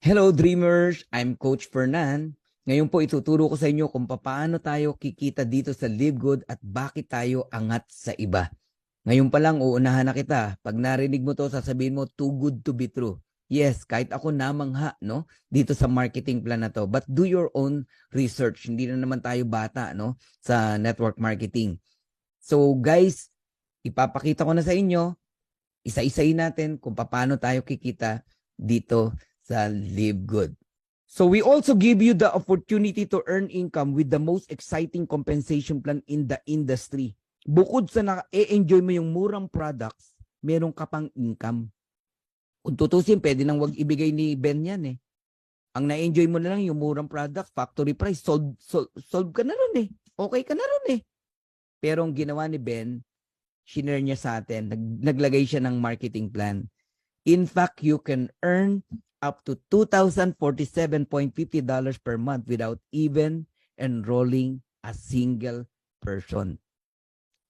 Hello Dreamers! I'm Coach Fernan. Ngayon po ituturo ko sa inyo kung paano tayo kikita dito sa Live Good at bakit tayo angat sa iba. Ngayon pa lang uunahan na kita. Pag narinig mo to, sasabihin mo too good to be true. Yes, kahit ako namangha no dito sa marketing plan na to. But do your own research. Hindi na naman tayo bata no sa network marketing. So guys, ipapakita ko na sa inyo isa-isayin natin kung paano tayo kikita dito sa Live Good. So we also give you the opportunity to earn income with the most exciting compensation plan in the industry. Bukod sa na-enjoy mo yung murang products, meron ka pang income. Kung tutusin, pwede nang wag ibigay ni Ben yan eh. Ang na-enjoy mo na lang yung murang product, factory price, solve, solve, solve ka na ron eh. Okay ka na ron eh. Pero ang ginawa ni Ben, shinare niya sa atin, nag, naglagay siya ng marketing plan. In fact, you can earn up to $2,047.50 per month without even enrolling a single person.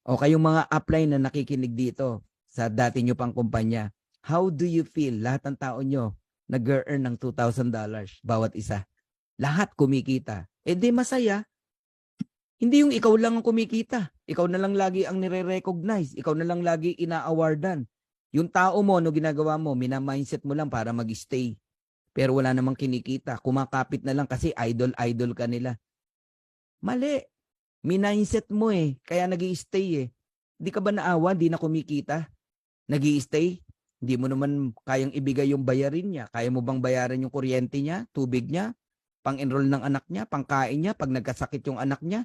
O kayong mga upline na nakikinig dito sa dati nyo pang kumpanya, how do you feel lahat ng tao nyo nag-earn ng $2,000 bawat isa? Lahat kumikita. Eh di masaya. Hindi yung ikaw lang ang kumikita. Ikaw na lang lagi ang nire-recognize. Ikaw na lang lagi ina-awardan. Yung tao mo, no ginagawa mo, mina-mindset mo lang para mag-stay. Pero wala namang kinikita. Kumakapit na lang kasi idol-idol ka nila. Mali. Minindset mo eh. Kaya nag stay eh. Hindi ka ba naawa? Hindi na kumikita? nag stay Hindi mo naman kayang ibigay yung bayarin niya. Kaya mo bang bayaran yung kuryente niya, tubig niya, pang-enroll ng anak niya, pangkain niya, pag nagkasakit yung anak niya?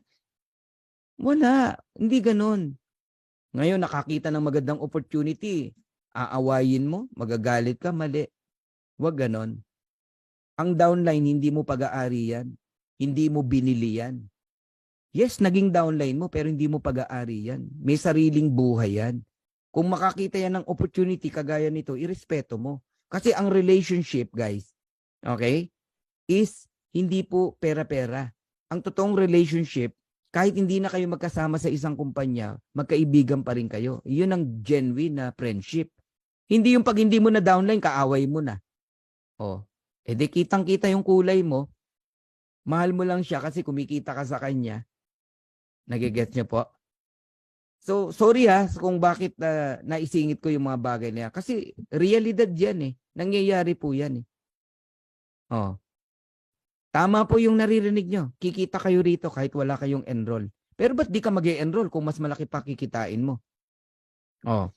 Wala. Hindi ganon. Ngayon, nakakita ng magandang opportunity. Aawayin mo, magagalit ka, mali. Huwag ganon. Ang downline, hindi mo pag-aari yan. Hindi mo binili yan. Yes, naging downline mo, pero hindi mo pag-aari yan. May sariling buhay yan. Kung makakita yan ng opportunity kagaya nito, irespeto mo. Kasi ang relationship, guys, okay, is hindi po pera-pera. Ang totoong relationship, kahit hindi na kayo magkasama sa isang kumpanya, magkaibigan pa rin kayo. Yun ang genuine na friendship. Hindi yung pag hindi mo na downline, kaaway mo na. Oh, eh di kitang-kita yung kulay mo, mahal mo lang siya kasi kumikita ka sa kanya. Nagigets niyo po? So, sorry ha kung bakit na naisingit ko yung mga bagay niya. Kasi realidad yan eh. Nangyayari po yan eh. Oh. Tama po yung naririnig nyo. Kikita kayo rito kahit wala kayong enroll. Pero ba't di ka mag enroll kung mas malaki pa kikitain mo? Oh.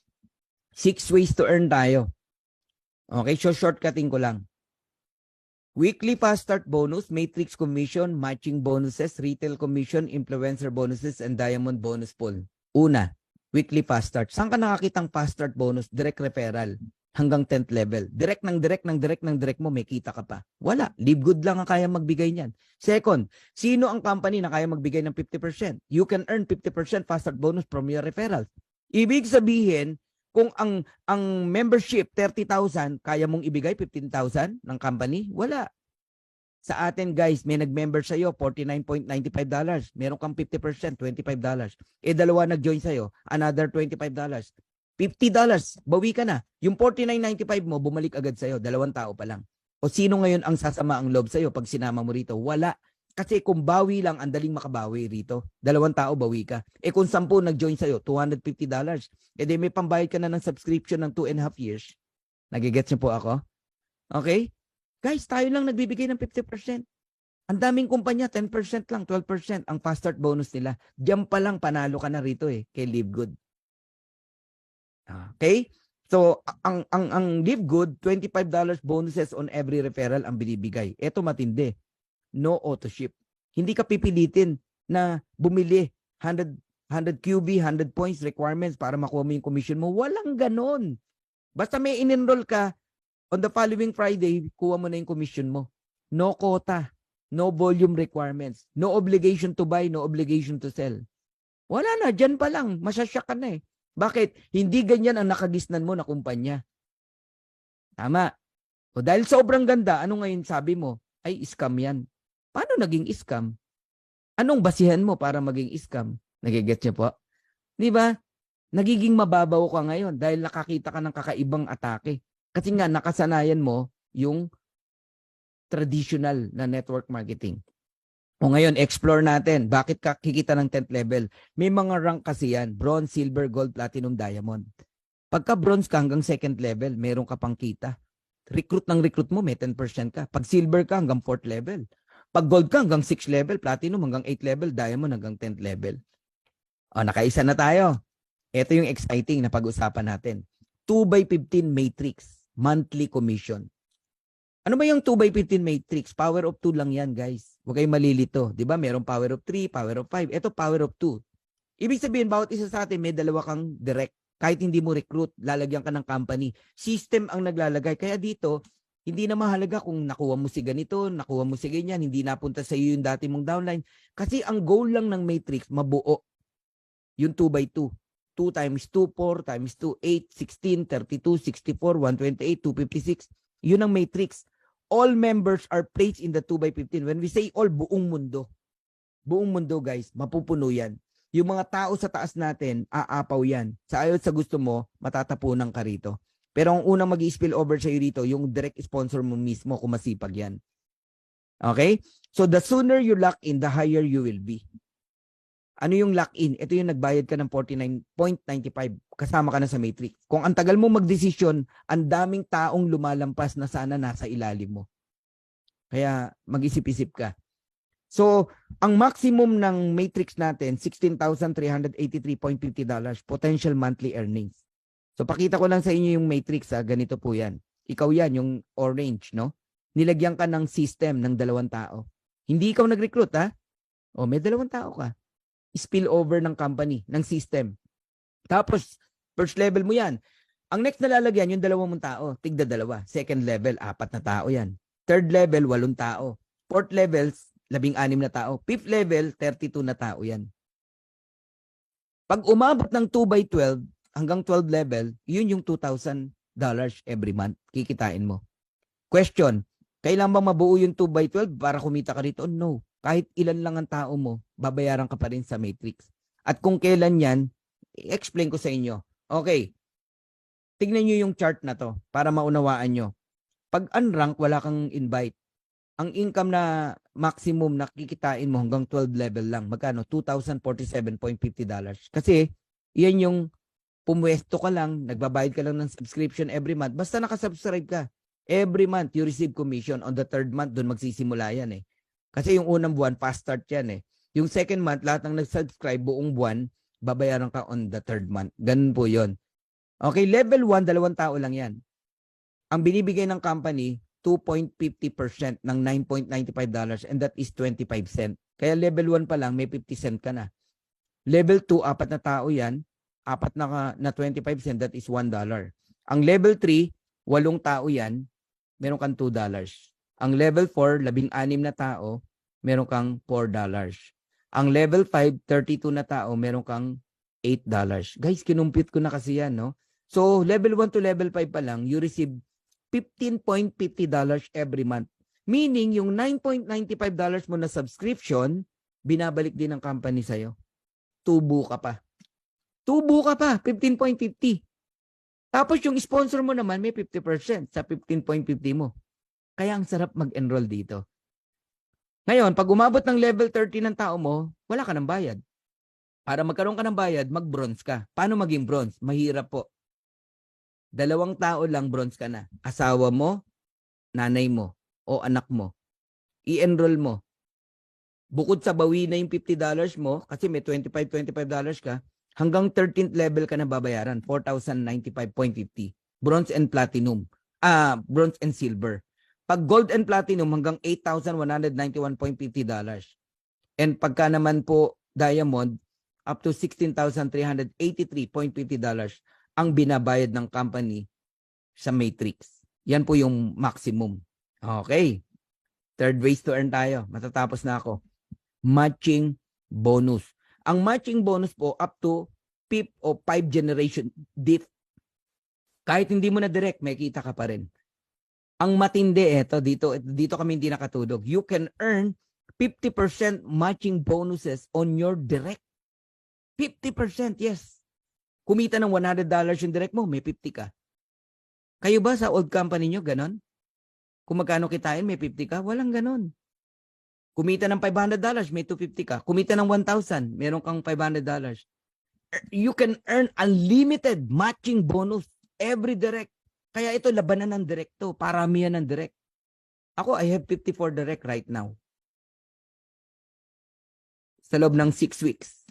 Six ways to earn tayo. Okay, so shortcutting ko lang. Weekly fast start bonus, matrix commission, matching bonuses, retail commission, influencer bonuses, and diamond bonus pool. Una, weekly fast start. Saan ka nakakitang fast start bonus? Direct referral hanggang 10th level. Direct ng direct ng direct ng direct mo, may kita ka pa. Wala. Live good lang ang kaya magbigay niyan. Second, sino ang company na kaya magbigay ng 50%? You can earn 50% fast start bonus from your referrals. Ibig sabihin, kung ang ang membership 30,000, kaya mong ibigay 15,000 ng company? Wala. Sa atin guys, may nag-member sa iyo $49.95. Meron kang 50%, $25. Eh dalawa nag-join sa iyo, another $25. $50, bawi ka na. Yung 49.95 mo, bumalik agad sa'yo. Dalawang tao pa lang. O sino ngayon ang sasama ang loob sa'yo pag sinama mo rito? Wala. Kasi kung bawi lang, ang daling makabawi rito. Dalawang tao, bawi ka. Eh kung sampu nag-join sa'yo, $250. Eh di may pambayad ka na ng subscription ng 2 and a half years. Nagigets niyo po ako? Okay? Guys, tayo lang nagbibigay ng 50%. Ang daming kumpanya, 10% lang, 12% ang fast start bonus nila. Diyan pa lang panalo ka na rito eh, kay Live Good. Okay? So, ang ang ang Live Good, $25 bonuses on every referral ang binibigay. Ito matindi. No auto ship. Hindi ka pipilitin na bumili 100 100 QB, 100 points requirements para makuha mo yung commission mo. Walang ganon. Basta may in-enroll ka, on the following Friday, kuha mo na yung commission mo. No quota, no volume requirements, no obligation to buy, no obligation to sell. Wala na, dyan pa lang, masyasyak ka na eh. Bakit? Hindi ganyan ang nakagisnan mo na kumpanya. Tama. O dahil sobrang ganda, ano ngayon sabi mo? Ay, scam yan. Paano naging scam? Anong basihan mo para maging scam? Nagigets niyo po? Di ba? Nagiging mababaw ka ngayon dahil nakakita ka ng kakaibang atake. Kasi nga, nakasanayan mo yung traditional na network marketing. O ngayon, explore natin. Bakit ka kikita ng 10th level? May mga rank kasi yan. Bronze, silver, gold, platinum, diamond. Pagka bronze ka hanggang second level, meron ka pang kita. Recruit ng recruit mo, may 10% ka. Pag silver ka hanggang 4th level. Pag gold ka hanggang 6th level, platinum hanggang 8th level, diamond hanggang 10th level. O, nakaisa na tayo. Ito yung exciting na pag-usapan natin. 2 by 15 matrix, monthly commission. Ano ba yung 2 by 15 matrix? Power of 2 lang yan, guys. Huwag kayong malilito. Di ba? Merong power of 3, power of 5. Ito, power of 2. Ibig sabihin, bawat isa sa atin, may dalawa kang direct. Kahit hindi mo recruit, lalagyan ka ng company. System ang naglalagay. Kaya dito, hindi na mahalaga kung nakuha mo si ganito, nakuha mo si ganyan, hindi napunta sa iyo yung dati mong downline. Kasi ang goal lang ng matrix, mabuo. Yung 2 by 2. 2 times 2, 4 times 2, 8, 16, 32, 64, 128, 256. Yun ang matrix. All members are placed in the 2 by 15. When we say all, buong mundo. Buong mundo, guys, mapupuno yan. Yung mga tao sa taas natin, aapaw yan. Sa ayaw sa gusto mo, matatapunan ka rito. Pero ang unang mag spill over sa rito, yung direct sponsor mo mismo kung masipag yan. Okay? So the sooner you lock in, the higher you will be. Ano yung lock-in? Ito yung nagbayad ka ng 49.95 kasama ka na sa matrix. Kung ang tagal mo magdesisyon, ang daming taong lumalampas na sana nasa ilalim mo. Kaya mag-isip-isip ka. So, ang maximum ng matrix natin, $16,383.50 potential monthly earnings. So, pakita ko lang sa inyo yung matrix, ha? ganito po yan. Ikaw yan, yung orange, no? Nilagyan ka ng system ng dalawang tao. Hindi ikaw nag-recruit, ha? O, may dalawang tao ka spill over ng company, ng system. Tapos, first level mo yan. Ang next na lalagyan, yung dalawang mong tao, tigda dalawa. Second level, apat na tao yan. Third level, walong tao. Fourth level, labing anim na tao. Fifth level, 32 na tao yan. Pag umabot ng 2 by 12, hanggang 12 level, yun yung $2,000 every month. Kikitain mo. Question, kailan ba mabuo yung 2 by 12 para kumita ka rito? No kahit ilan lang ang tao mo, babayaran ka pa rin sa matrix. At kung kailan yan, i-explain ko sa inyo. Okay, tignan nyo yung chart na to para maunawaan nyo. Pag unrank, wala kang invite. Ang income na maximum na kikitain mo hanggang 12 level lang. Magkano? $2,047.50. Kasi, yan yung pumwesto ka lang, nagbabayad ka lang ng subscription every month. Basta nakasubscribe ka. Every month, you receive commission. On the third month, doon magsisimula yan eh. Kasi yung unang buwan, fast start yan eh. Yung second month, lahat ng nag-subscribe buong buwan, babayaran ka on the third month. Ganun po yon. Okay, level 1, dalawang tao lang yan. Ang binibigay ng company, 2.50% ng $9.95 and that is 25 cent. Kaya level 1 pa lang, may 50 cent ka na. Level 2, apat na tao yan, apat na, na 25 cent, that is $1. Ang level 3, walong tao yan, meron kang $2. Ang level 4, labing anim na tao, meron kang $4. Ang level 5, 32 na tao, meron kang $8. Guys, kinumpit ko na kasi yan, no? So, level 1 to level 5 pa lang, you receive $15.50 every month. Meaning, yung $9.95 mo na subscription, binabalik din ng company sa'yo. Tubo ka pa. Tubo ka pa, 15.50. Tapos yung sponsor mo naman may 50% sa 15.50 mo. Kaya ang sarap mag-enroll dito. Ngayon, pag umabot ng level 30 ng tao mo, wala ka ng bayad. Para magkaroon ka ng bayad, mag-bronze ka. Paano maging bronze? Mahirap po. Dalawang tao lang bronze ka na. Asawa mo, nanay mo, o anak mo. I-enroll mo. Bukod sa bawi na yung $50 mo, kasi may $25, $25 ka, hanggang 13th level ka na babayaran, 4,095.50. Bronze and platinum. Ah, bronze and silver. Pag gold and platinum hanggang $8,191.50. And pagka naman po diamond up to $16,383.50 ang binabayad ng company sa matrix. Yan po yung maximum. Okay. Third ways to earn tayo. Matatapos na ako. Matching bonus. Ang matching bonus po up to fifth o five generation diff. Kahit hindi mo na direct, may kita ka pa rin. Ang matindi ito dito dito kami hindi nakatulog. You can earn 50% matching bonuses on your direct. 50%, yes. Kumita ng $100 yung direct mo, may 50 ka. Kayo ba sa old company nyo ganon? Kung magkano kitain, may 50 ka. Walang ganon. Kumita ng $500, may 250 ka. Kumita ng 1,000, meron kang $500. Er- You can earn unlimited matching bonus every direct. Kaya ito, labanan ng direct to. Paramihan ng direct. Ako, I have 54 direct right now. Sa loob ng 6 weeks.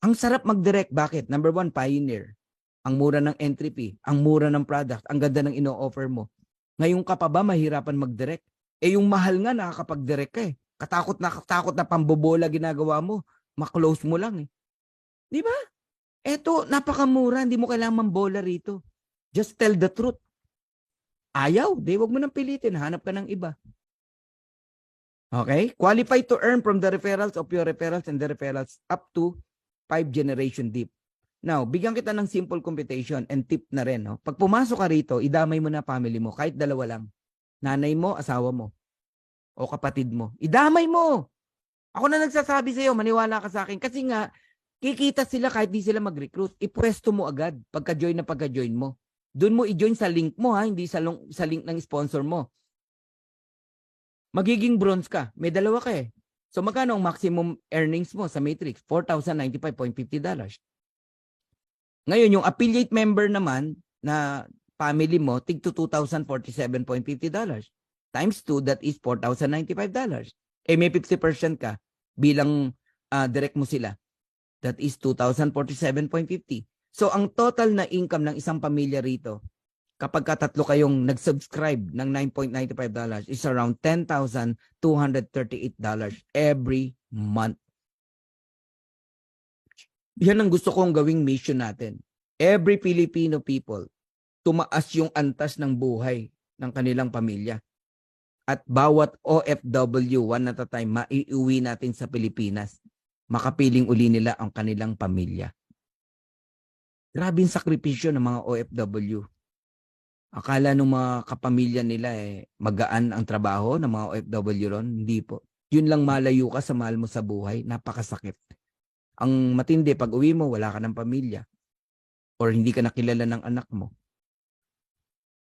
Ang sarap mag-direct. Bakit? Number one, pioneer. Ang mura ng entry fee. Ang mura ng product. Ang ganda ng ino-offer mo. Ngayon ka pa ba mahirapan mag-direct? Eh yung mahal nga nakakapag-direct ka eh. Katakot na katakot na pambobola ginagawa mo. Ma-close mo lang eh. Di ba? Eto, napakamura. Hindi mo kailangan mambola rito. Just tell the truth. Ayaw. Di, wag mo nang pilitin. Hanap ka ng iba. Okay? Qualified to earn from the referrals of your referrals and the referrals up to five generation deep. Now, bigyan kita ng simple computation and tip na rin. No? Pag pumasok ka rito, idamay mo na family mo, kahit dalawa lang. Nanay mo, asawa mo, o kapatid mo. Idamay mo! Ako na nagsasabi sa'yo, maniwala ka sa akin. Kasi nga, kikita sila kahit di sila mag-recruit. Ipwesto mo agad pagka-join na pagka-join mo. Doon mo i-join sa link mo ha, hindi sa, long- sa link ng sponsor mo. Magiging bronze ka. May dalawa ka eh. So magkano ang maximum earnings mo sa Matrix? $4,095.50. Ngayon, yung affiliate member naman na family mo, tig to $2,047.50. Times 2, that is $4,095. Eh, may 50% ka bilang ah, direct mo sila. That is $2,047.50. So, ang total na income ng isang pamilya rito, kapag katatlo kayong nag-subscribe ng $9.95 is around $10,238 every month. Yan ang gusto kong gawing mission natin. Every Filipino people, tumaas yung antas ng buhay ng kanilang pamilya. At bawat OFW, one at a time, maiuwi natin sa Pilipinas. Makapiling uli nila ang kanilang pamilya. Grabe yung sakripisyo ng mga OFW. Akala ng mga kapamilya nila eh, magaan ang trabaho ng mga OFW ron. Hindi po. Yun lang malayo ka sa mahal mo sa buhay. Napakasakit. Ang matindi, pag uwi mo, wala ka ng pamilya. Or hindi ka nakilala ng anak mo.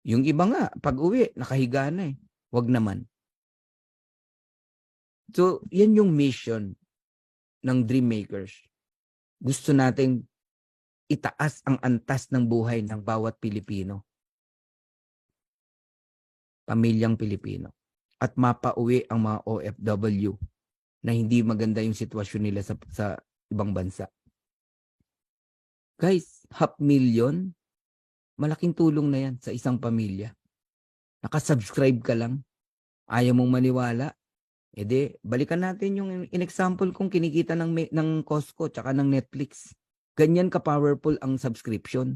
Yung iba nga, pag uwi, nakahiga na eh. Wag naman. So, yan yung mission ng Dream Makers. Gusto nating itaas ang antas ng buhay ng bawat Pilipino. Pamilyang Pilipino. At mapauwi ang mga OFW na hindi maganda yung sitwasyon nila sa, sa ibang bansa. Guys, half million, malaking tulong na yan sa isang pamilya. Nakasubscribe ka lang, ayaw mong maniwala, edi balikan natin yung in-example kong kinikita ng, ng Costco tsaka ng Netflix. Ganyan ka-powerful ang subscription.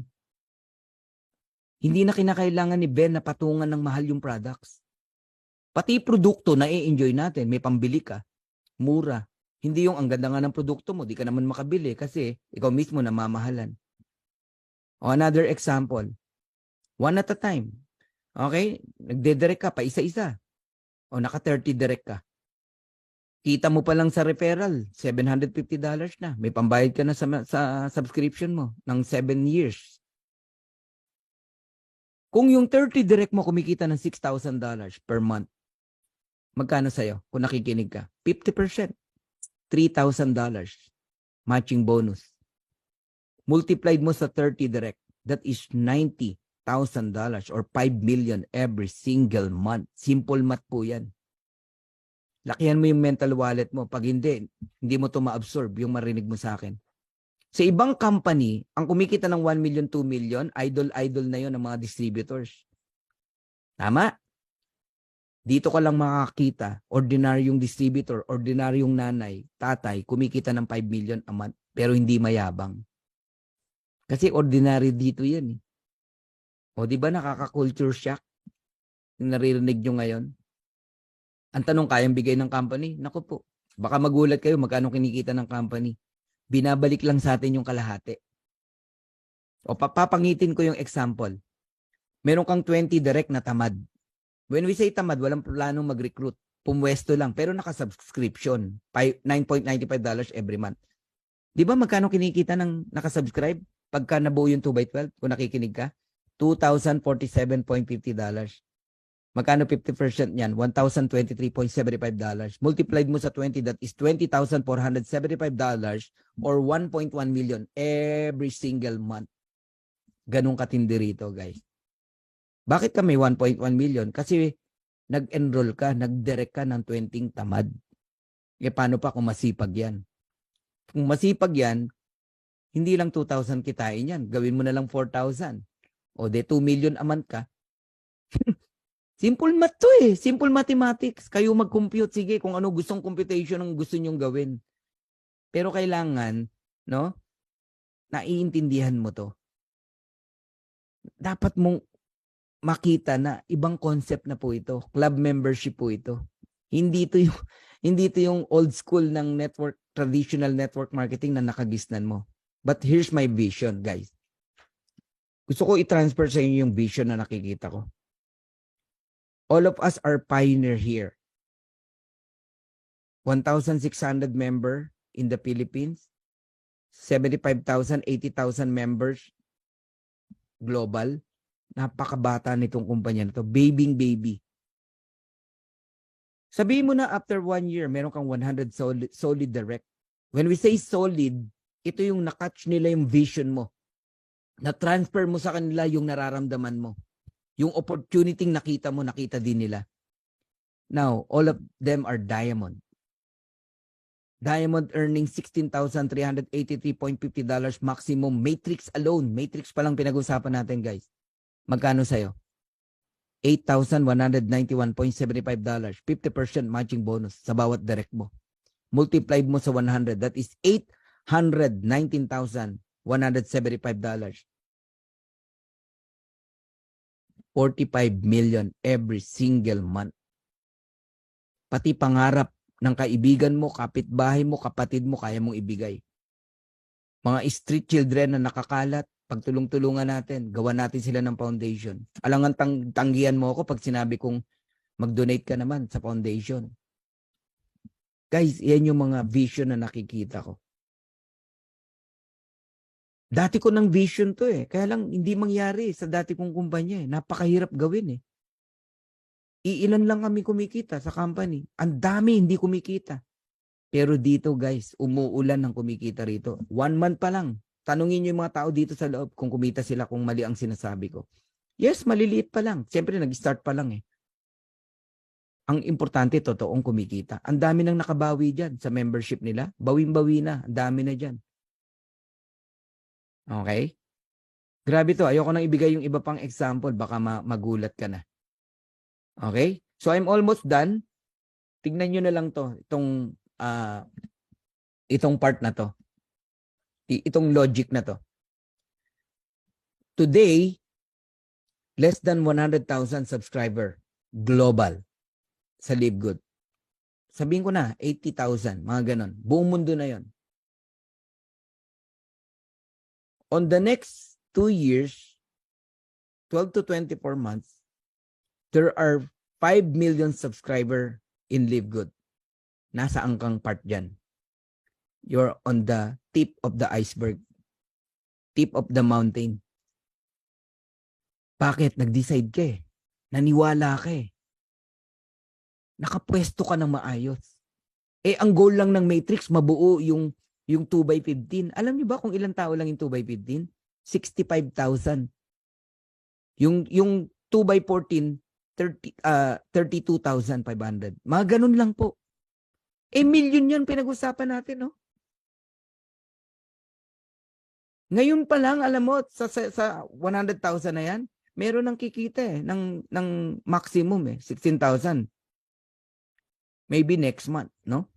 Hindi na kinakailangan ni Ben na patungan ng mahal yung products. Pati produkto na i-enjoy natin, may pambili ka, mura. Hindi yung ang ganda nga ng produkto mo, di ka naman makabili kasi ikaw mismo namamahalan. O another example, one at a time. Okay? Nagdedirect ka pa isa-isa. O naka 30 direct ka. Kita mo pa lang sa referral, $750 na. May pambayad ka na sa, sa subscription mo ng 7 years. Kung yung 30 direct mo kumikita ng $6,000 per month, magkano sa'yo kung nakikinig ka? 50%. $3,000 matching bonus. Multiplied mo sa 30 direct, that is $90,000 or 5 million every single month. Simple math po yan. Lakihan mo yung mental wallet mo. Pag hindi, hindi mo to ma-absorb yung marinig mo sa akin. Sa ibang company, ang kumikita ng 1 million, 2 million, idol-idol na yon ng mga distributors. Tama? Dito ka lang makakita, ordinaryong distributor, ordinaryong nanay, tatay, kumikita ng 5 million a month, pero hindi mayabang. Kasi ordinary dito yan eh. O di ba nakaka-culture shock? Yung naririnig nyo ngayon? Ang tanong, kayang bigay ng company? Naku po, baka magulat kayo magkano kinikita ng company. Binabalik lang sa atin yung kalahati. O papapangitin ko yung example. Meron kang 20 direct na tamad. When we say tamad, walang planong mag-recruit. Pumwesto lang, pero naka-subscription. Pi- $9.95 every month. Di ba magkano kinikita ng nakasubscribe? Pagka nabuo yung 2 by 12, kung nakikinig ka, $2,047.50. Magkano 50% niyan? $1,023.75. Multiplied mo sa 20, that is $20,475 or 1.1 million every single month. Ganun katindi rito, guys. Bakit ka may 1.1 million? Kasi nag-enroll ka, nag-direct ka ng 20 tamad. E paano pa kung masipag yan? Kung masipag yan, hindi lang 2,000 kitain yan. Gawin mo na lang 4,000. O de 2 million a month ka. Simple math to eh. Simple mathematics. Kayo mag-compute. Sige, kung ano gustong computation ang gusto nyong gawin. Pero kailangan, no? Naiintindihan mo to. Dapat mong makita na ibang concept na po ito. Club membership po ito. Hindi ito yung, hindi ito yung old school ng network, traditional network marketing na nakagisnan mo. But here's my vision, guys. Gusto ko i-transfer sa inyo yung vision na nakikita ko. All of us are pioneer here. 1,600 member in the Philippines. 75,000, 80,000 members global. Napakabata nitong kumpanya na to. Babying baby. Sabihin mo na after one year, meron kang 100 solid, solid direct. When we say solid, ito yung nakatch nila yung vision mo. Na-transfer mo sa kanila yung nararamdaman mo. Yung opportunity nakita mo, nakita din nila. Now, all of them are diamond. Diamond earning $16,383.50 maximum. Matrix alone. Matrix pa lang pinag-usapan natin, guys. Magkano sa'yo? $8,191.75. 50% matching bonus sa bawat direct mo. Multiplied mo sa 100. That is $819,175. 45 million every single month. Pati pangarap ng kaibigan mo, kapitbahay mo, kapatid mo, kaya mong ibigay. Mga street children na nakakalat, pagtulong-tulungan natin, gawa natin sila ng foundation. Alangan tang tanggihan mo ako pag sinabi kong mag-donate ka naman sa foundation. Guys, yan yung mga vision na nakikita ko. Dati ko ng vision to eh. Kaya lang hindi mangyari sa dati kong kumpanya eh. Napakahirap gawin eh. Iilan lang kami kumikita sa company. Ang dami hindi kumikita. Pero dito guys, umuulan ng kumikita rito. One month pa lang. Tanungin niyo yung mga tao dito sa loob kung kumita sila kung mali ang sinasabi ko. Yes, maliliit pa lang. Siyempre, nag-start pa lang eh. Ang importante, totoong kumikita. Ang dami nang nakabawi dyan sa membership nila. Bawing-bawi na. Ang dami na dyan. Okay? Grabe to. Ayoko nang ibigay yung iba pang example. Baka ma- magulat ka na. Okay? So, I'm almost done. Tignan nyo na lang to. Itong, ah, itong part na to. Itong logic na to. Today, less than 100,000 subscriber global sa Live Good. Sabihin ko na, 80,000, mga ganon. Buong mundo na yon. On the next two years, 12 to 24 months, there are 5 million subscriber in Live Good. Nasa angkang part dyan. You're on the tip of the iceberg. Tip of the mountain. Bakit? Nag-decide ka eh. Naniwala ka eh. Nakapwesto ka ng maayos. Eh, ang goal lang ng Matrix, mabuo yung yung 2 by 15. Alam niyo ba kung ilang tao lang yung 2 by 15? 65,000. Yung yung 2 by 14, 30 uh, 32,500. Mga ganun lang po. Eh million 'yan pinag-usapan natin, no? Ngayon pa lang alam mo sa sa, sa 100,000 na 'yan, meron nang kikita eh ng ng maximum eh 16,000. Maybe next month, no?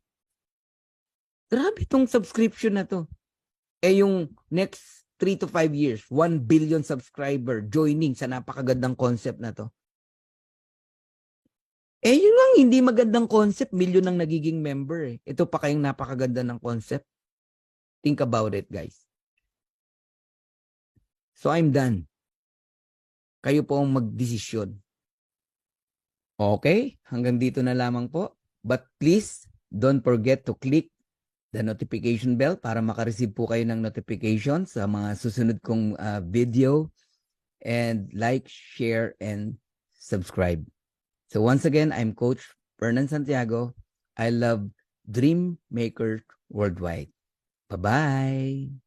Grabe tong subscription na to. Eh yung next 3 to 5 years, 1 billion subscriber joining sa napakagandang concept na to. Eh yun lang, hindi magandang concept, million ang nagiging member eh. Ito pa kayong napakaganda ng concept. Think about it guys. So I'm done. Kayo po ang magdesisyon. Okay, hanggang dito na lamang po. But please, don't forget to click the notification bell para makareceive po kayo ng notification sa mga susunod kong uh, video and like, share, and subscribe. So once again, I'm Coach Fernan Santiago. I love Dream Maker Worldwide. Bye-bye.